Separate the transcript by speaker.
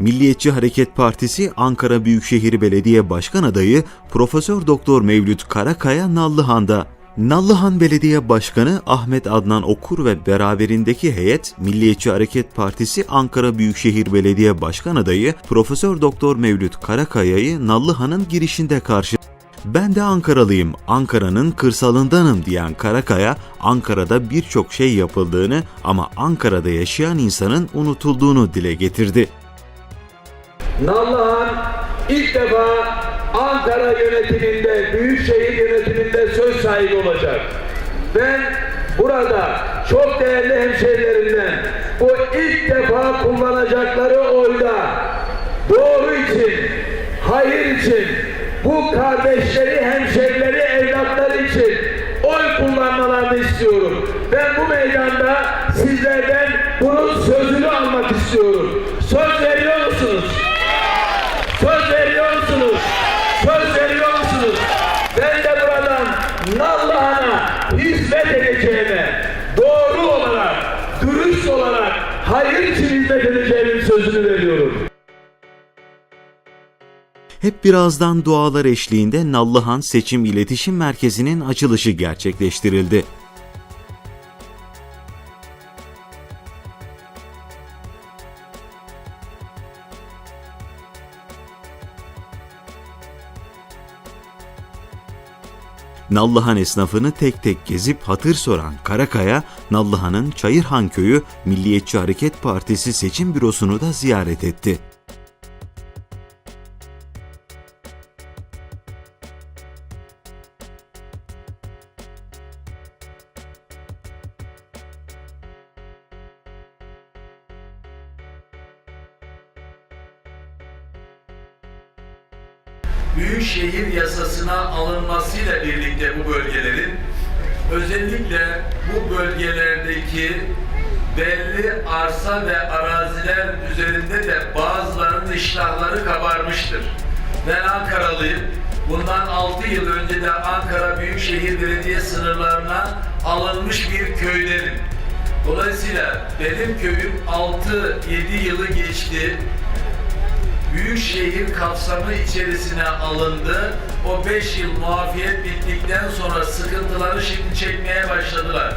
Speaker 1: Milliyetçi Hareket Partisi Ankara Büyükşehir Belediye Başkan adayı Profesör Doktor Mevlüt Karakaya Nallıhan'da. Nallıhan Belediye Başkanı Ahmet Adnan Okur ve beraberindeki heyet Milliyetçi Hareket Partisi Ankara Büyükşehir Belediye Başkan adayı Profesör Doktor Mevlüt Karakaya'yı Nallıhan'ın girişinde karşı ben de Ankaralıyım, Ankara'nın kırsalındanım diyen Karakaya, Ankara'da birçok şey yapıldığını ama Ankara'da yaşayan insanın unutulduğunu dile getirdi.
Speaker 2: Nallıhan ilk defa Ankara yönetiminde, Büyükşehir yönetiminde söz sahibi olacak. Ben burada çok değerli hemşehrilerimden bu ilk defa kullanacakları oyda doğru için, hayır için, bu kardeşleri, hemşehrileri, evlatları için oy kullanmalarını istiyorum. Ben bu meydanda sizlerden bunun sözünü almak istiyorum. Söz veriyor musunuz? Söz veriyor musunuz? Söz veriyor musunuz? Ben de buradan Nallıhan'a edeceğime, doğru olarak, dürüst olarak, hayır için hizmet edeceğimin sözünü veriyorum.
Speaker 1: Hep birazdan dualar eşliğinde Nallıhan Seçim İletişim Merkezi'nin açılışı gerçekleştirildi. Nallıhan esnafını tek tek gezip hatır soran Karakaya, Nallıhan'ın Çayırhan Köyü Milliyetçi Hareket Partisi seçim bürosunu da ziyaret etti.
Speaker 3: Büyükşehir yasasına alınmasıyla birlikte bu bölgelerin özellikle bu bölgelerdeki belli arsa ve araziler üzerinde de bazılarının iştahları kabarmıştır. Ben Ankaralıyım. Bundan 6 yıl önce de Ankara Büyükşehir Belediye sınırlarına alınmış bir köydenim. Dolayısıyla benim köyüm 6-7 yılı geçti. Büyükşehir kapsamı içerisine alındı. O 5 yıl muafiyet bittikten sonra sıkıntıları şimdi çekmeye başladılar.